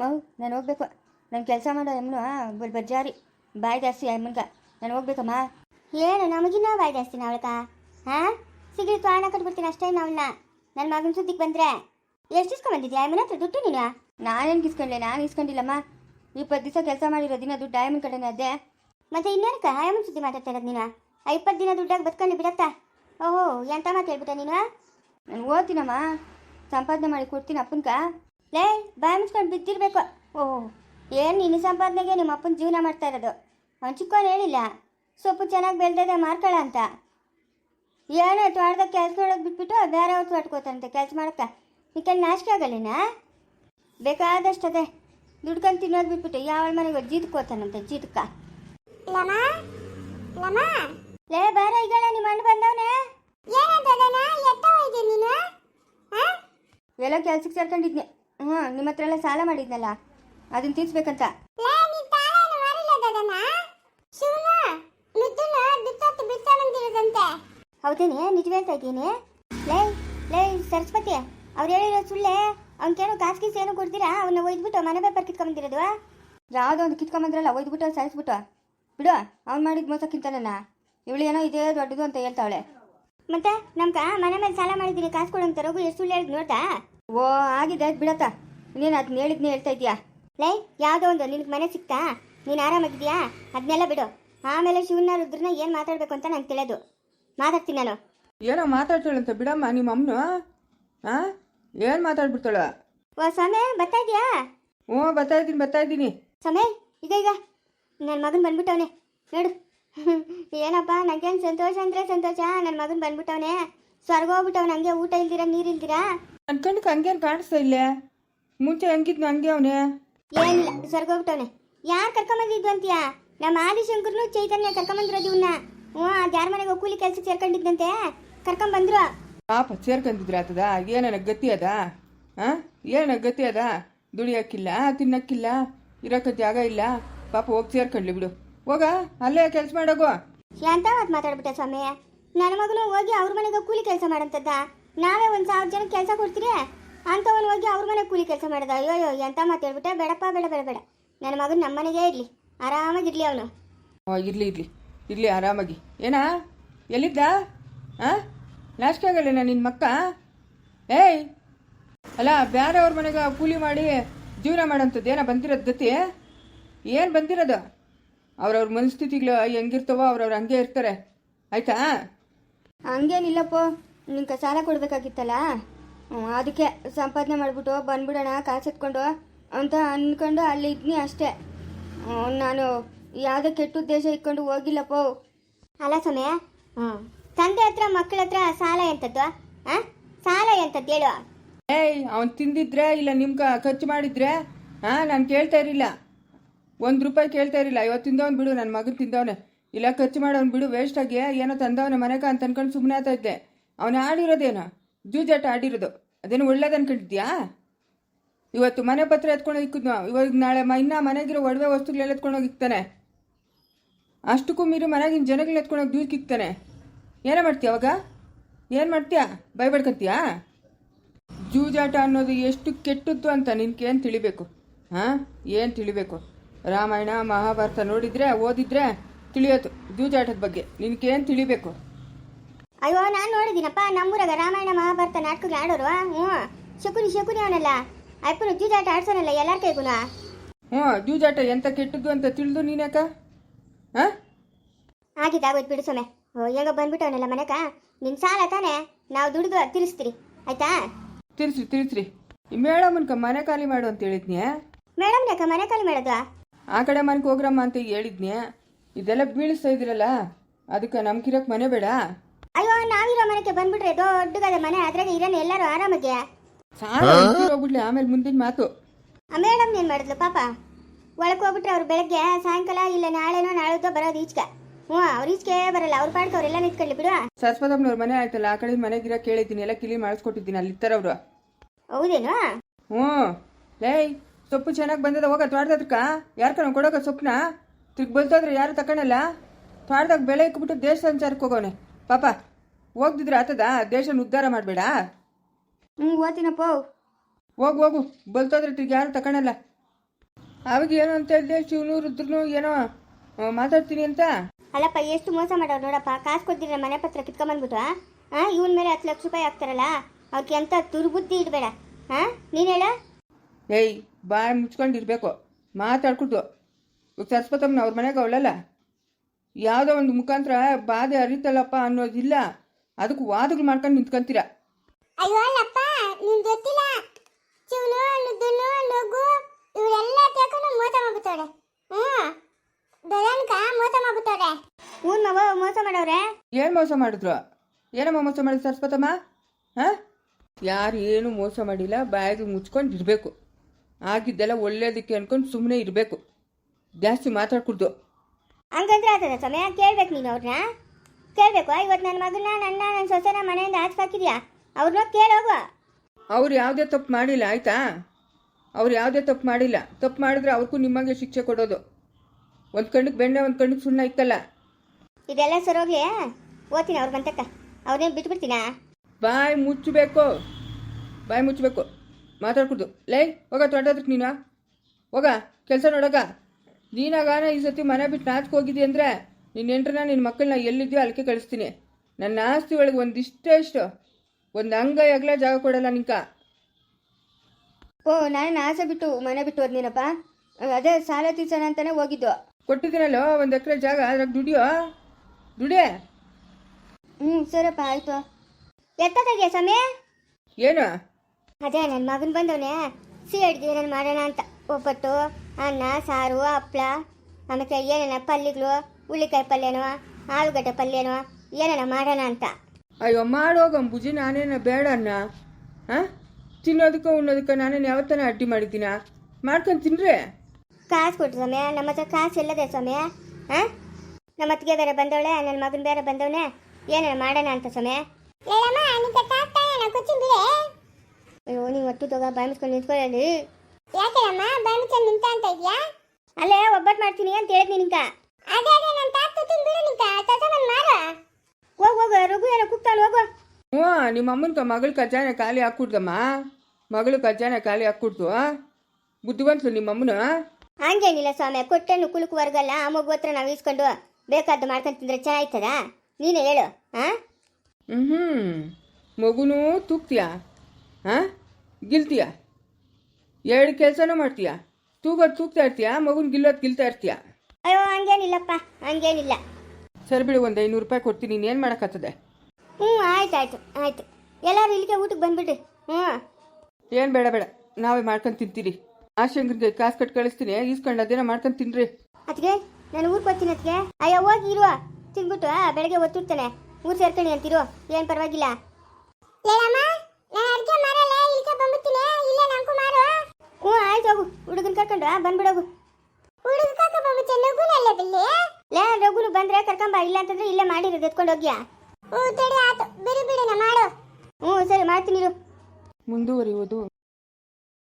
ಮಗು ನಾನು ಹೋಗ್ಬೇಕು. ನಾನು ಕೆಲಸ ಮಾಡೋ ಎಮ್ಮನು ಬಲ್ ಬಜ್ಜಾರಿ ಬಾಯ್ ಜಾಸ್ತಿ ಎಮ್ಮನ್ಗ ನಾನು ಹೋಗ್ಬೇಕಮ್ಮ ಏನು ನಮಗಿನ್ನ ಬಾಯ್ ಜಾಸ್ತಿ ಅವಳಕ ಹಾಂ? ಸಿಗಲಿ ತ್ವಾಣ ಕಟ್ಬಿಡ್ತೀನಿ ಅಷ್ಟೇ ಅವಳನ್ನ ನನ್ನ ಮಗನ ಸುದ್ದಿಗೆ ಬಂದ್ರೆ. ಎಷ್ಟು ಇಸ್ಕೊಂಡ್ಬಂದಿದ್ಯಾ ಎಮ್ಮನ ಹತ್ರ ದುಡ್ಡು ನೀನು? ನಾನೇನು ಇಸ್ಕೊಂಡ್ಲೆ? ನಾನು ಇಸ್ಕೊಂಡಿಲ್ಲಮ್ಮ ಇಪ್ಪತ್ತು ದಿವಸ ಕೆಲಸ ಮಾಡಿರೋ ದಿನ ದುಡ್ಡು ಡೈಮಂಡ್ ಕಡೆನೇ ಅದೇ. ಮತ್ತೆ ಇನ್ನೇನಕ್ಕ? ಆಯಮ್ಮನ ಸುದ್ದಿ ಮಾತಾಡ್ತಾ ಇರೋದು ನೀನು? ಆ ಇಪ್ಪತ್ತು ದಿನ ದುಡ್ಡಾಗಿ ಬದುಕೊಂಡು ಬಿಡತ್ತಾ? ಓಹೋ ಎಂತ ಮಾತು ಹೇಳ್ಬಿಟ್ಟ ನೀನು? ನಾನು ಓದ್ತೀನಮ್ಮ. ಸಂಪಾದನೆ ಮಾಡಿ ಕೊಡ್ತೀನಿ ಅಪ್ಪನ್ಕ ಲೇ ಬಾಯ್ ಮುಚ್ಕೊಂಡು ಬಿದ್ದಿರ್ಬೇಕು. ಓ ಏನು ನಿನ್ನ ಸಂಪಾದನೆಗೆ ನಿಮ್ಮ ಅಪ್ಪನ ಜೀವನ ಮಾಡ್ತಾ ಇರೋದು? ಅವ್ನು ಚಿಕ್ಕವನು ಹೇಳಿಲ್ಲ. ಸೊಪ್ಪು ಚೆನ್ನಾಗಿ ಬೆಳೆದಿದೆ ಮಾರ್ಕೊಳ ಅಂತ. ಏನೋ ತೋಟದಾಗ ಕೆಲಸ ಮಾಡೋದು ಬಿಟ್ಬಿಟ್ಟು ಬೇರೆ ಅವ್ರು ತೋಟ್ಕೋತಾರಂತೆ ಕೆಲಸ ಮಾಡಕ್ಕ. ನಿಕ್ಕ ನಾಶಿಕೆ ಆಗಲ್ಲಿನ? ಬೇಕಾದಷ್ಟು ಅದೇ ದುಡ್ಕೊಂಡು ತಿನ್ನೋದು ಬಿಟ್ಬಿಟ್ಟು ಯಾವ ಮನೆಗೆ ಜೀತ್ಕೋತಾನಂತೆ ಜೀತಕ್ಕ. ಲೇ ಬೇರೆ ಈಗಲ್ಲ ನಿಮ್ಮ ಅಣ್ಣ ಬಂದವನೇ. ನೀನು? ಎಲ್ಲ ಕೆಲ್ಸಕ್ಕೆ ಸೇರ್ಕೊಂಡಿದ್ನಿ. ಹ್ಞೂ ನಿಮ್ಮ ಹತ್ರ ಎಲ್ಲ ಸಾಲ ಮಾಡಿದ್ನಲ್ಲ ಅದನ್ನ ತೀರ್ಸ್ಬೇಕಂತ. ಹೌದೇನೆ ನಿಜವೇ ಹೇಳ್ತಾ ಇದ್ದೀನಿ. ಲೇ ಲೇ ಸರಸ್ವತಿ ಅವ್ರು ಹೇಳಿರೋ ಸುಳ್ಳೆ ಅವ್ನಿಗೇನು ಕಾಸು ಗೀಸು ಏನು ಕೊಡ್ತೀರಾ? ಅವನ್ನ ಒಯ್ದ್ಬಿಟ್ಟು ಮನೆ ಪೇಪರ್ ಕಿತ್ಕೊಂಬಂದಿರೋದು. ಯಾವುದೋ ಒಂದು ಕಿತ್ಕೊಂಬಂದ್ರಲ್ಲ ಒಯ್ದ್ಬಿಟ್ಟು ಸಾಯಿಸ್ಬಿಟ್ಟು ಬಿಡು ಅವ್ನು ಮಾಡಿದ ಮೋಸಕ್ಕಿಂತ ನನ್ನ ಇವಳು ಏನೋ ಇದೇ ದೊಡ್ಡದು ಅಂತ ಹೇಳ್ತಾವಳೆ. ಮತ್ತೆ ನಮ್ಗ ಮನೆ ಮೇಲೆ ಸಾಲ ಮಾಡಿದ್ದೀನಿ ಕಾಸು ಕೊಡು ಅಂತ ರಘು ಎಷ್ಟು ಸುಳ್ಳು ಹೇಳಿದ್ ನೋಡ್ತಾ? ಓ ಆಗಿದೆ ಆಯ್ತು ಬಿಡತ್ತ ನೀನು ಅದನ್ನ ಹೇಳಿದ್ನೇ ಹೇಳ್ತಾ ಇದೀಯಾ? ಲೈ ಯಾವುದೋ ಒಂದು ನಿನಗೆ ಮನೆ ಸಿಕ್ತಾ? ನೀನು ಆರಾಮಾಗಿದ್ಯಾ? ಅದನ್ನೆಲ್ಲ ಬಿಡು. ಆಮೇಲೆ ಶಿವನ ರುದ್ರನ ಏನು ಮಾತಾಡಬೇಕು ಅಂತ ನಂಗೆ ತಿಳಿಯೋದು ಮಾತಾಡ್ತೀನಿ ನಾನು. ಏನೋ ಮಾತಾಡ್ತಾಳಂತ ಬಿಡಮ್ಮ ನಿಮ್ಮ ಅಮ್ಮನು? ಹಾಂ ಏನು ಮಾತಾಡ್ಬಿಡ್ತಾಳ? ಓ ಸ್ವಾಮಿ ಬರ್ತಾ ಇದೆಯಾ? ಹ್ಞೂ ಬರ್ತಾ ಇದ್ದೀನಿ ಬರ್ತಾ ಇದ್ದೀನಿ. ಸಮಯ ಈಗ ಈಗ. ನನ್ನ ಮಗನ್ ಬಂದ್ಬಿಟ್ಟವನೆ. ನೋಡು. ಏನಪ್ಪ ನನಗೇನು ಸಂತೋಷ ಅಂದರೆ ಸಂತೋಷ ನನ್ನ ಮಗನ್ ಬಂದ್ಬಿಟ್ಟವನೆ. ಸ್ವರ್ಗ ಹೋಗ್ಬಿಟ್ಟವ್ನು ಹಂಗೆ ಊಟ ಇಲ್ದಿರ ನೀರು ಇಲ್ದಿರ? ನನ್ನ ಕಣ್ಣಿಗೆ ಹಂಗೇನು ಕಾಣಿಸ್ತಾ ಇಲ್ಲ? ಮುಂಚೆ ಹಂಗಿದ್ನು ಹಂಗೆ ಅವನೇ. ಏನಿಲ್ಲ ಸ್ವರ್ಗ ಹೋಗ್ಬಿಟ್ಟವ್ನೆ ಯಾರು ಕರ್ಕೊಂಬಂದಿದ್ದು ಅಂತೀಯಾ? ನಮ್ಮ ಆದಿಶಂಕರ್ನು ಚೈತನ್ಯ ಕರ್ಕೊಂಬಂದಿರೋದು ಇವನ್ನ ಹ್ಞೂ ಅದು ಯಾರ ಮನೆಗೆ ಕೂಲಿ ಕೆಲ್ಸಕ್ಕೆ ಸೇರ್ಕೊಂಡಿದ್ದಂತೆ ಕರ್ಕೊಂಬಂದ್ರು. ಪಾಪ ಸೇರ್ಕೊಂಡಿದ್ರ ಆತದ? ಏನನ ಗತಿ ಅದ? ಹಾಂ ಏನನ ಗತಿ ಅದ? ದುಡಿಯೋಕ್ಕಿಲ್ಲ ತಿನ್ನಕ್ಕಿಲ್ಲ ಇರೋಕೆ ಜಾಗ ಇಲ್ಲ. ಪಾಪ ಹೋಗಿ ಸೇರ್ಕೊಂಡ್ಲಿ ಬಿಡು. ಹೋಗ ಅಲ್ಲೇ ಕೆಲಸ ಮಾಡೋಗು ಎಂತ ಮಾತು ಮಾತಾಡ್ಬಿಟ್ಟೆ ಸ್ವಾಮಿ ನನ್ನ ಮಗನು ಹೋಗಿ ಅವ್ರ ಮನೆಗೆ ಕೂಲಿ ಕೆಲಸ ಮಾಡಂತದ್ದ? ನಾವೇ ಒಂದು ಸಾವಿರ ಜನಕ್ಕೆ ಕೆಲಸ ಕೊಡ್ತೀರಿ? ಅಂಥವನು ಹೋಗಿ ಅವ್ರ ಮನೆಗೆ ಕೂಲಿ ಕೆಲಸ ಮಾಡಿದ? ಅಯ್ಯೋ ಎಂತ ಹೇಳ್ಬಿಟ್ಟೆ? ಬೇಡಪ್ಪ, ಬೇಡ ಬೇಡ ಬೇಡ. ನನ್ನ ಮಗನ ನಮ್ಮ ಮನೆಗೆ ಇರಲಿ. ಆರಾಮಾಗಿರ್ಲಿ ಅವನು. ಇರಲಿ ಇರಲಿ. ಇರಲಿ, ಆರಾಮಾಗಿ. ಏನಾ? ಎಲ್ಲಿದ್ದ? ಹಾಂ ನಾಚಿಕೆ ಆಗಲ್ಲೇನ ನಿನ್ನ ಮಕ್ಕ? ಏಯ್! ಅಲ್ಲ ಬೇರೆಯವ್ರ ಮನೆಗೆ ಕೂಲಿ ಮಾಡಿ ಜೀವನ ಮಾಡೋಂಥದ್ದು ಏನೋ ಬಂದಿರೋದು ಗತಿ ಏನು ಬಂದಿರೋದು? ಅವ್ರವ್ರ ಮನಸ್ಥಿತಿಗಳು ಹೆಂಗಿರ್ತವೋ, ಅವ್ರವ್ರು ಹಂಗೆ ಇರ್ತಾರೆ. ಆಯ್ತಾ? ಹಂಗೇನಿಲ್ಲಪ್ಪ ನಿಂಗೆ ಸಾಲ ಕೊಡಬೇಕಾಗಿತ್ತಲ್ಲ? ಅದಕ್ಕೆ ಸಂಪಾದನೆ ಮಾಡಿಬಿಟ್ಟು ಬಂದ್ಬಿಡೋಣ ಕಾಸು ಎತ್ಕೊಂಡು ಅಂತ ಅಂದ್ಕೊಂಡು ಅಲ್ಲಿ ಇದ್ನಿ ಅಷ್ಟೇ. ನಾನು ಯಾವುದೇ ಕೆಟ್ಟ ಉದ್ದೇಶ ಇಟ್ಕೊಂಡು ಹೋಗಿಲ್ಲಪ್ಪ. ಅಲ್ಲ ಸಮಯ ಹ್ಞೂ ತಂದೆ ಹತ್ರ ಮಕ್ಕಳ ಹತ್ರ ಸಾಲ ಎಂಥದ್ದು ಸಾಲ ಎಂಥದ್ದು ಹೇಳು. ಏಯ್ ಅವ್ನು ತಿಂದಿದ್ರೆ ಇಲ್ಲ ನಿಮ್ಗೆ ಖರ್ಚು ಮಾಡಿದ್ರೆ? ಹಾಂ ನಾನು ಕೇಳ್ತಾ ಇರಲಿಲ್ಲ. ಒಂದು ರೂಪಾಯಿ ಕೇಳ್ತಾ ಇರಲಿಲ್ಲ. ಇವತ್ತು ತಿಂದವನು ಬಿಡು ನನ್ನ ಮಗನ ತಿಂದವನೆ. ಇಲ್ಲ, ಖರ್ಚು ಮಾಡೋನು ಬಿಡು ವೇಸ್ಟಾಗಿ ಏನೋ ತಂದವನ ಮನೆಗೆ ಅಂತ ಅನ್ಕೊಂಡು ಸುಮ್ಮನೆ ಆತ ಇದ್ದೆ. ಅವನು ಆಡಿರೋದೇನೋ ಜೂಜಾಟ ಆಡಿರೋದು ಅದೇನು ಒಳ್ಳೇದು ಅನ್ಕೊಂಡಿದ್ಯಾ? ಇವತ್ತು ಮನೆ ಪತ್ರ ಎತ್ಕೊಂಡು ಇಕ್ಕಿದ್ನು ಇವಾಗ ನಾಳೆ ಇನ್ನ ಮನೆಗಿರೋ ಒಡವೆ ವಸ್ತುಗಳೆಲ್ಲ ಎತ್ಕೊಂಡೋಗಿ ಇಕ್ತಾನೆ ಅಷ್ಟಕ್ಕೂ ಮೀರಿ ಮನೆಗಿನ ಜನಗಳನ್ನ ಎತ್ಕೊಂಡೋಗಿ ದೂಜ್ ಇಕ್ತಾನೆ ಏನೇ ಮಾಡ್ತೀಯ ಅವಾಗ? ಏನು ಮಾಡ್ತೀಯಾ? ಭಯಪಡ್ಕೊಂತೀಯಾ ಜೂಜಾಟ ಅನ್ನೋದು ಎಷ್ಟು ಕೆಟ್ಟದ್ದು ಅಂತ ನಿನ್ಗೇನು ತಿಳಿಬೇಕು? ಹಾಂ? ಏನು ತಿಳಿಬೇಕು? ರಾಮಾಯಣ, ಮಹಾಭಾರತ ನೋಡಿದ್ರೆ, ಓದಿದ್ರೆ ತಿಳಿಯೋದು ಜೂಜಾಟದ ಬಗ್ಗೆ. ನಿನಗೇನು ತಿಳಿಬೇಕು? ಅಯ್ಯೋ ನಾನು ನೋಡಿದ್ದೀನಪ್ಪ. ನಮ್ಮೂರಾಗ ರಾಮಾಯಣ ಮಹಾಭಾರತ ನಾಟಕಗಳು ಆಡೋರು ಹ್ಞೂ. ಶಕುನಿ ಶಕುನಿ ಅವನಲ್ಲ. ಅಯ್ಯಪ್ಪನ ಜೂಜಾಟ ಆಡ್ಸೋನಲ್ಲ ಎಲ್ಲರ ಕೈಗುಣ ಹ್ಞೂ ಜೂಜಾಟ ಎಂತ ಕೆಟ್ಟದ್ದು ಅಂತ ತಿಳಿದು ನೀನಕ್ಕ ಹಾಂ ಆಗಿದ್ದಾಗೋಯ್ತು ಬಿಡು ಸೊಮೆ ಓ ಹೆಂಗ ಬಂದ್ಬಿಟ್ಟವನಲ್ಲ ಮನೆಕ ನಿನ್ನ ಸಾಲ ತಾನೆ? ನಾವು ದುಡಿದು ತಿರ್ಸ್ತೀರಿ. ಆಯ್ತಾ? ತಿರ್ಸ್ರಿ ತಿರ್ಸ್ರಿ. ಈ ಮೇಡಮನ್ಕ ಮನೆ ಖಾಲಿ ಮಾಡು ಅಂತ ಹೇಳಿದ್ನಿ ಮೇಡಮ್ನಕ್ಕ ಮನೆ ಖಾಲಿ ಮಾಡೋದು? ಆ ಕಡೆ ಮನೆಗೆ ಹೋಗ್ರಮ್ಮ ಅಂತ ಹೇಳಿದ್ನಿ ಇದೆಲ್ಲ ಬೀಳಿಸ್ತಾ ಇದ್ದೀರಲ್ಲ? ಅದಕ್ಕೆ ನಮ್ಗಿರಕ್ಕೆ ಮನೆ ಬೇಡ? ಅಯ್ಯೋ ನಾವಿರೋ ಮನೆಗೆ ಬಂದ್ಬಿಟ್ರೆ ದೊಡ್ಡದಾದ ಮನೆ ಅದ್ರಾಗ ಇರೋ ಎಲ್ಲರೂ ಆರಾಮಾಗೆ. ಹೋಗ್ಬಿಡ್ಲಿ ಆಮೇಲೆ ಮುಂದಿನ ಮಾತು. ಆ ಮೇಡಮ್ ಏನು ಮಾಡಿದ್ಲು ಪಾಪ? ಒಳಕ್ ಹೋಗ್ಬಿಟ್ರೆ ಅವ್ರು ಬೆಳಗ್ಗೆ ಸಾಯಂಕಾಲ ಇಲ್ಲ ನಾಳೆನೋ ನಾಳೆದೋ ಬರೋದು ಈಚೆಗೆ. ಹ್ಞೂ ಅವ್ರ ಈಚೆಗೆ ಬರಲ್ಲ ಅವ್ರ ಪಾಡ್ಕ ಅವ್ರೆಲ್ಲ ನಿಂತ್ಕೊಳ್ಳಿ ಬಿಡು. ಸರಸ್ವತಮ್ಮನವ್ರ ಮನೆ ಆಯ್ತಲ್ಲ ಆ ಕಡೆ ಮನೆಗಿರ ಕೇಳಿದ್ದೀನಿ ಎಲ್ಲ ಕಿಲಿ ಮಾಡಿಸ್ಕೊಟ್ಟಿದ್ದೀನಿ ಅಲ್ಲಿ ಇರ್ತಾರವ್ರು ಹೌದೇನು? ಹ್ಞೂ. ಲೇಯ್ ಸೊಪ್ಪು ಚೆನ್ನಾಗಿ ಬಂದದ ಹೋಗ ತೋಟದಕ್ಕ ಯಾರ ಕಣ ಕೊಡೋಕ ಸೊಪ್ಪನ್ನ ತಿರ್ಗಿ ಬಂತಾದ್ರೆ ಯಾರು ತಗೊಳಲ್ಲ ತೋಟದಾಗ ಬೆಳೆ ಇಕ್ಬಿಟ್ಟು ದೇಶ ಸಂಚಾರಕ್ಕೆ ಹೋಗೋಣೆ ಪಾಪ ಹೋಗ್ದಿದ್ರೆ ಆತದ? ದೇಶನ ಉದ್ಧಾರ ಮಾಡಬೇಡ? ಹ್ಞೂ ಓದ್ತೀನಪ್ಪ. ಹೋಗು ಹೋಗು. ಬಲ್ತೋದ್ರೆ ತಿರ್ಗಿ ಯಾರು ತಗೊಳಲ್ಲ ಅವಾಗ ಏನು ಅಂತ ಹೇಳಿದೆ ಶಿವನೂರು ರುದ್ರನು ಏನೋ ಮಾತಾಡ್ತೀನಿ ಅಂತ. ಅಲ್ಲಪ್ಪ ಎಷ್ಟು ಮೋಸ ಮಾಡೋರು ನೋಡಪ್ಪ. ಕಾಸು ಕೊಡ್ದಿರ ಮನೆ ಪತ್ರ ಕಿತ್ಕೊಂಬಂದ್ಬಿಟ್ಟು ಹಾಂ ಇವನ ಮೇಲೆ ಹತ್ತು ಲಕ್ಷ ರೂಪಾಯಿ ಹಾಕ್ತಾರಲ್ಲ ಅವ್ರಿಗೆ ಎಂಥ ದುರ್ಬುದ್ಧಿ ಇಡಬೇಡ. ಹಾಂ ನೀನು ಹೇಳ. ಏಯ್ ಬಾಯ್ ಮುಚ್ಕೊಂಡಿರ್ಬೇಕು. ಮಾತಾಡ್ಕೊಟ್ಟು ಇವಾಗ ಸರಸ್ವತಮ್ಮನ ಅವ್ರ ಮನೆಗೆ ಅವಳಲ್ಲ? ಯಾವುದೋ ಒಂದು ಮುಖಾಂತರ ಬಾಧೆ ಅರಿತಲ್ಲಪ್ಪ ಅನ್ನೋದಿಲ್ಲ. ಅದಕ್ಕೆ ವಾದಗಳು ಮಾಡ್ಕೊಂಡು ನಿಂತ್ಕೊಂತೀರ? ಅಯ್ಯೋ ಅಲ್ಲಪ್ಪ ನಿನ್ ಗೊತ್ತಿಲ್ಲ? ಚಿವನು ನುದ್ದುನು ಲಘು ಇವರೆಲ್ಲ ತಕೊಂಡು ಮೋಸ ಮಾಡ್ಬಿಟ್ಟವ್ರೆ. ಹ್ಞೂ. ದಯಾನ್ಕ ಮೋಸ ಮಾಡ್ಬಿಟ್ಟವ್ರೆ. ಮೋಸ ಮಾಡವ್ರೆ? ಏನು ಮೋಸ ಮಾಡಿದ್ರು? ಏನಮ್ಮ ಮೋಸ ಮಾಡಿದ್ರು ಸರಸ್ವತಮ್ಮ? ಹಾಂ? ಯಾರು ಏನು ಮೋಸ ಮಾಡಿಲ್ಲ ಬಾಯಿಗೆ ಮುಚ್ಕೊಂಡು ಇರಬೇಕು. ಆಗಿದ್ದೆಲ್ಲ ಒಳ್ಳೇದಕ್ಕೆ ಅನ್ಕೊಂಡು ಸುಮ್ಮನೆ ಇರಬೇಕು. ಜಾಸ್ತಿ ಮಾತಾಡ್ಕೊಡ್ದು. ಹಂಗಂದ್ರೆ ಆತದ ಸಮಯ ಕೇಳ್ಬೇಕು ನೀನು ಅವ್ರನ್ನ ಕೇಳ್ಬೇಕು ಇವತ್ತು ನನ್ನ ಮಗನ ನನ್ನ ನನ್ನ ಸೊಸೆನ ಮನೆಯಿಂದ ಆಚೆ ಹಾಕಿದ್ಯಾ? ಅವ್ರನ್ನ ಕೇಳೋಗುವ ಅವ್ರು ಯಾವುದೇ ತಪ್ಪು ಮಾಡಿಲ್ಲ ಆಯಿತಾ? ಅವ್ರು ಯಾವುದೇ ತಪ್ಪು ಮಾಡಿಲ್ಲ. ತಪ್ಪು ಮಾಡಿದ್ರೆ ಅವ್ರಿಗೂ ನಿಮಗೆ ಶಿಕ್ಷೆ ಕೊಡೋದು. ಒಂದು ಕಣ್ಣಿಗೆ ಬೆಣ್ಣೆ ಒಂದು ಕಣ್ಣಿಗೆ ಸುಣ್ಣ ಇಕ್ಕಲ್ಲ ಇದೆಲ್ಲ ಸರೋಗ್ಲಿ ಓದ್ತೀನಿ ಅವ್ರ ಬಂತಕ್ಕ ಅವ್ರನ್ನೇ ಬಿಟ್ಬಿಡ್ತೀನಾ ಬಾಯಿ ಮುಚ್ಚಬೇಕು. ಬಾಯಿ ಮುಚ್ಚಬೇಕು. ಮಾತಾಡ್ಕೊಡ್ದು. ಲೈ ಹೋಗ ತೊಡೋದಕ್ಕೆ ನೀನು ಹೋಗ ಕೆಲಸ ನೋಡೋಗ. ನೀನಾಗಾನ ಈ ಸತಿ ಮನೆ ಬಿಟ್ಟು ನಾಚಕ್ಕೆ ಹೋಗಿದ್ದಿ ಅಂದರೆ ನಿನ್ನ ಎಂಟ್ರನ್ನ ನಿನ್ನ ಮಕ್ಕಳನ್ನ ಎಲ್ಲಿದ್ಯೋ ಅಲ್ಲಿಗೆ ಕಳಿಸ್ತೀನಿ. ನನ್ನ ಆಸ್ತಿ ಒಳಗೆ ಒಂದಿಷ್ಟೇ ಇಷ್ಟು ಒಂದು ಅಂಗ ಎಗ್ಲ ಜಾಗ ಕೊಡಲ್ಲ ನಿಂಕ. ಓ ನಾನು ಆಸೆ ಬಿಟ್ಟು ಮನೆ ಬಿಟ್ಟು ಹೋದ್ನೇನಪ್ಪ? ಅದೇ ಸಾಲ ತೀರ್ಸೋಣ ಅಂತಾನೆ ಹೋಗಿದ್ದು. ಕೊಟ್ಟಿದ್ದೀನಲ್ಲೋ ಒಂದು ಎಕರೆ ಜಾಗ ಅದ್ರಾಗ ದುಡಿಯೋ? ದುಡಿಯೇ? ಹ್ಞೂ ಸರಪ್ಪ ಆಯಿತು. ಎತ್ತದಾಗೆ ಸಮಯ ಏನು? ಅದೇ ನನ್ನ ಮಗನ ಬಂದವನೇ. ಸಿಹಿ ಅಡ್ಗೆ ಏನೇನು ಮಾಡೋಣ ಅಂತ. ಒಬ್ಬಟ್ಟು. ಅನ್ನ ಸಾರು ಹಪ್ಳ ಆಮೇಲೆ ಏನೇನ ಪಲ್ಯಗಳು ಹುಳ್ಳಿಕಾಯಿ ಪಲ್ಯನೋ ಆಲೂಗಡ್ಡೆ ಪಲ್ಯನೋ ಏನೇನ ಮಾಡೋಣ ಅಂತ. ಅಯ್ಯೋ ಮಾಡೋಗಂಬುಜಿ ನಾನೇನ ಬೇಡ ಅನ್ನ? ಹಾಂ ತಿನ್ನೋದಕ್ಕೆ ಉಣ್ಣೋದಕ್ಕೆ ನಾನೇನು ಯಾವತ್ತನ ಅಡ್ಡಿ ಮಾಡಿದ್ದೀನ? ಮಾಡ್ಕೊಂಡು ತಿನ್ರೆ? ಕಾಸು ಕೊಟ್ಟು ಸ್ವಾಮಿ ನಮ್ಮ ಹತ್ರ ಕಾಸು ಇಲ್ಲದೆ ಸ್ವಾಮಿ ಹಾಂ ನಮ್ಮ ಅತ್ತಿಗೆ ಬೇರೆ ಬಂದವಳೆ ನನ್ನ ಮಗನ ಬೇರೆ ಬಂದವನೆ ಏನೇನು ಮಾಡೋಣ ಅಂತ ಸ್ವಾಮಿ? ಅಯ್ಯೋ ನೀವು ಒಟ್ಟು ತಗೋ ಬಾಯಿಸ್ಕೊಂಡು ನಿಂತ್ಕೊಳ್ಳಿ. ಯಾಕೆನಮ್ಮ ಚೆಂದ ನಿಂತ ಅಂತ ಇದ್ಯಾ? ಅಲ್ಲೇ ಒಬ್ಬಟ್ಟು ಮಾಡ್ತೀನಿ ಅಂತ ಹೇಳಿದ್ನಿ ನಿಂಕ ಅದೇ ಅದೇ ನನ್ನ ತಾತ ತಿಂದ್ಬಿಡು ನಿಂಕ ತಾತ ನನ್ನ ಮಾರ. ಹೋಗ್ ಹೋಗು ರಘು ಏನೋ ಕೂಗ್ತಾನೆ ಹೋಗು. ಹ್ಞೂ ನಿಮ್ಮ ಅಮ್ಮನ ಮಗಳ ಖಜಾನೆ ಖಾಲಿ ಹಾಕ್ಕೊಡ್ದಮ್ಮ? ಮಗಳು ಖಜಾನೆ ಖಾಲಿ ಹಾಕ್ಕೊಡ್ತು ಬುದ್ಧಿವಂತಲು ನಿಮ್ಮ ಅಮ್ಮನ? ಹಂಗೇನಿಲ್ಲ ಸ್ವಾಮಿ ಕೊಟ್ಟನ್ನು ಕುಲುಕು ವರ್ಗಲ್ಲ ಆ ಮಗು ಹತ್ರ ನಾವು ಇಸ್ಕೊಂಡು ಬೇಕಾದ್ದು ಮಾಡ್ಕೊಂಡು ತಿಂದ್ರೆ ನೀನೇ ಹೇಳು ಹಾಂ ಹ್ಞೂ ಮಗುನೂ ತೂಕ್ತಿಯಾ ಹಾಂ ಗಿಲ್ತೀಯ? ಎರಡು ಕೆಲಸನೂ ಮಾಡ್ತೀಯಾ? ತೂಗೋದು ತೂಗ್ತಾ ಇರ್ತೀಯ? ಮಗುನ ಗಿಲ್ಲೋದು ಗಿಲ್ತಾ ಇರ್ತೀಯ? ಅಯ್ಯೋ ಹಂಗೇನಿಲ್ಲಪ್ಪ. ಹಂಗೇನಿಲ್ಲ. ಸರಿ ಬಿಡು ಒಂದು ಐನೂರು ರೂಪಾಯಿ ಕೊಡ್ತೀನಿ. ಇನ್ನೇನು ಮಾಡೋಕ್ಕತ್ತದೆ ಹ್ಞೂ ಆಯ್ತು ಆಯ್ತು ಆಯ್ತು. ಎಲ್ಲರೂ ಇಲ್ಲಿಗೆ ಊಟಕ್ಕೆ ಬಂದ್ಬಿಡ್ರಿ. ಹ್ಞೂ ಏನು ಬೇಡ ಬೇಡ. ನಾವೇ ಮಾಡ್ಕೊಂಡು ತಿಂತೀರಿ. ಆಶಂಕರಿಗೆ ಕಾಸು ಕಟ್ ಕಳಿಸ್ತೀನಿ. ಈಸ್ಕೊಂಡು ಅದೇನೋ ಮಾಡ್ಕೊಂಡು ತಿನ್ರಿ. ಅದಕ್ಕೆ ನಾನು ಊರಿಗೆ ಬರ್ತೀನಿ ಅದಕ್ಕೆ ಅಯ್ಯೋ ಹೋಗಿ ಇರುವ. ತಿಂದ್ಬಿಟ್ಟು ಆ, ಬೆಳಗ್ಗೆ ಒತ್ತಿರ್ತಾನೆ ಊರು ಸೇರ್ಕೊಳ್ಳಿ ಅಂತಿರು. ಏನು ಪರವಾಗಿಲ್ಲ. ಹೋಗು. ಹುಡುಗನ್ ಕರ್ಕೊಂಡು ಬಂದ್ಬಿಡೋಗು. ಹುಡುಗ ಕರ್ಕೊಂಡ್ಬಂದ್ಬಿಟ್ಟೆ ಲಘುನಲ್ಲೇ ಬಿಲ್ಲಿ? ಲೇ ಲಘುನು ಬಂದ್ರೆ ಕರ್ಕೊಂಬ ಇಲ್ಲ ಅಂತಂದ್ರೆ ಇಲ್ಲೇ ಮಾಡಿರೋದು ಎತ್ಕೊಂಡು ಹೋಗ್ಯಾ? ಹ್ಞೂ ಆತು ಬಿಡು ಬಿಡು, ನಾ ಮಾಡು. ಹ್ಞೂ, ಸರಿ, ಮಾಡ್ತೀನಿ ಮುಂದುವರಿಯುವುದು.